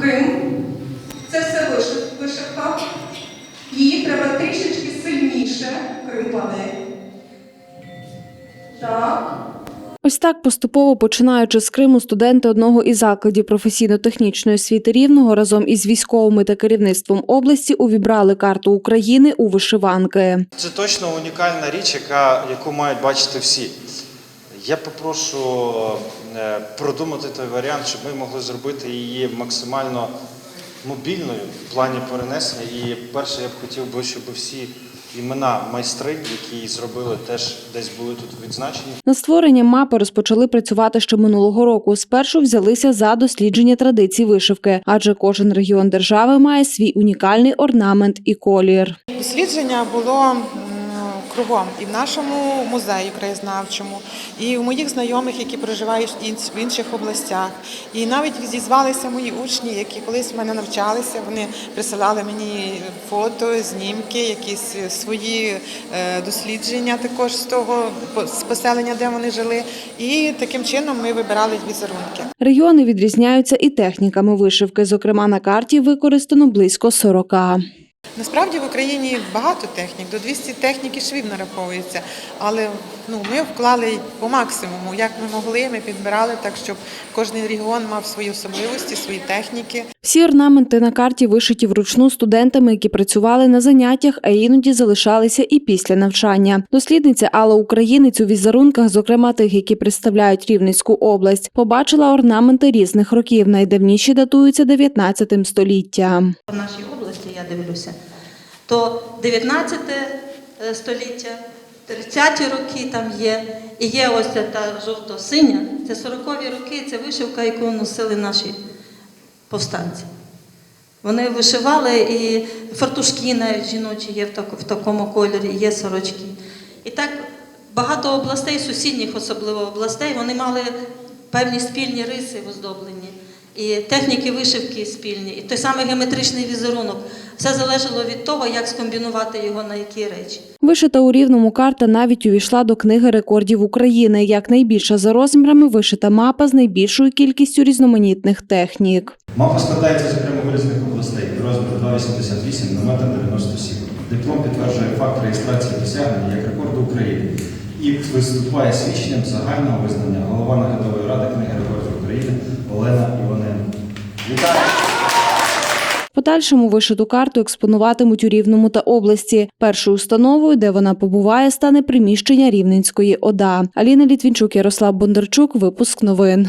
Крим. Це все вишив- вишивка. Її треба трішечки сильніше. Крим падає. Так. Ось так поступово починаючи з Криму, студенти одного із закладів професійно-технічної освіти рівного разом із військовими та керівництвом області увібрали карту України у вишиванки. Це точно унікальна річ, яка, яку мають бачити всі. Я попрошу е, продумати той варіант, щоб ми могли зробити її максимально мобільною в плані перенесення. І перше, я б хотів би, щоб всі імена майстринь, які її зробили, теж десь були тут відзначені. На створення мапи розпочали працювати ще минулого року. Спершу взялися за дослідження традицій вишивки, адже кожен регіон держави має свій унікальний орнамент і колір. Дослідження було кругом і в нашому музеї краєзнавчому, і у моїх знайомих, які проживають в інших областях. І навіть зізвалися мої учні, які колись в мене навчалися. Вони присилали мені фото, знімки, якісь свої е, дослідження також з того з поселення, де вони жили. І таким чином ми вибирали візерунки. Регіони відрізняються і техніками вишивки. Зокрема, на карті використано близько 40. Насправді в Україні багато технік, до 200 технік і швів нараховується. Але ну, ми вклали по максимуму. Як ми могли, ми підбирали так, щоб кожен регіон мав свої особливості, свої техніки. Всі орнаменти на карті вишиті вручну студентами, які працювали на заняттях, а іноді залишалися і після навчання. Дослідниця Алла Українець у візерунках, зокрема тих, які представляють Рівненську область, побачила орнаменти різних років. Найдавніші датуються 19 століттям. Дивлюся, то 19 е, століття, 30-ті роки там є, і є ось та жовто-синя, це 40-ві роки, це вишивка, яку носили наші повстанці. Вони вишивали і фартушки навіть жіночі є в такому кольорі, є сорочки. І так багато областей, сусідніх особливо областей, вони мали певні спільні риси в оздобленні, і техніки вишивки спільні, і той самий геометричний візерунок. Все залежало від того, як скомбінувати його на які речі. Вишита у рівному карта навіть увійшла до книги рекордів України як найбільша за розмірами вишита мапа з найбільшою кількістю різноманітних технік. Мапа складається з окремо вирізних областей, розмір 2,88 на метр 97. Диплом підтверджує факт реєстрації досягнення як рекорду України і виступає свідченням загального визнання голова наглядової ради книги рекордів України Олена Іваненко. Вітаю! В Подальшому вишиту карту експонуватимуть у Рівному та області. Першою установою, де вона побуває, стане приміщення Рівненської ОДА. Аліна Літвінчук, Ярослав Бондарчук. Випуск новин.